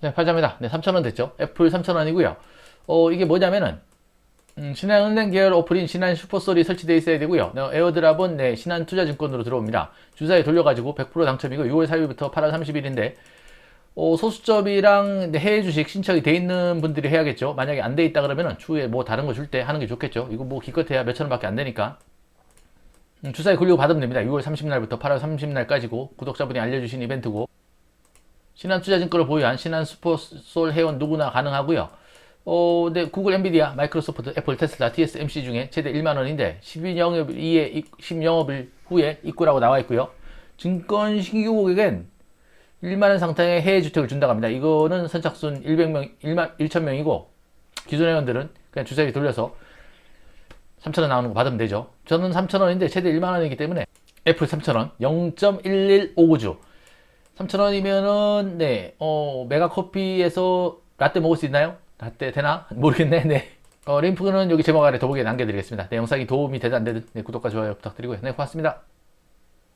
네, 팔자입니다. 네, 3,000원 됐죠. 애플 3,000원이고요. 어, 이게 뭐냐면은, 음, 신한 은행 계열 어플인 신한 슈퍼솔이 설치되어 있어야 되고요. 네, 에어드랍은 네, 신한 투자증권으로 들어옵니다. 주사에 돌려가지고 100% 당첨이고 6월 4일부터 8월 30일인데 어, 소수점이랑 해외 주식 신청이 돼 있는 분들이 해야겠죠. 만약에 안 돼 있다 그러면은 추후에 뭐 다른 거 줄 때 하는 게 좋겠죠. 이거 뭐 기껏해야 몇천 원밖에 안 되니까. 음, 주사에 굴리고 받으면 됩니다. 6월 30날부터 8월 30날까지고 구독자분이 알려주신 이벤트고 신한투자증권을 보유한 신한 슈퍼솔 회원 누구나 가능하고요. 어, 네, 구글, 엔비디아, 마이크로소프트, 애플, 테슬라, TSMC 중에 최대 1만 원인데 12영업 이에 10영업일 후에 입구라고 나와 있고요. 증권 신규 고객엔 1만 원 상당의 해외 주택을 준다고 합니다. 이거는 선착순 100명, 1만 1,000명이고 기존 회원들은 그냥 주사위 돌려서 3,000원 나오는 거 받으면 되죠. 저는 3,000원인데 최대 1만 원이기 때문에 애플 3,000원 0.1159주 3,000원이면은 네, 어, 메가커피에서 라떼 먹을 수 있나요? 라떼 되나? 모르겠네. 네. 어, 링크는 여기 제목 아래 더보기에 남겨드리겠습니다. 네, 영상이 도움이 되든 안 되든 네, 구독과 좋아요 부탁드리고요. 네, 고맙습니다.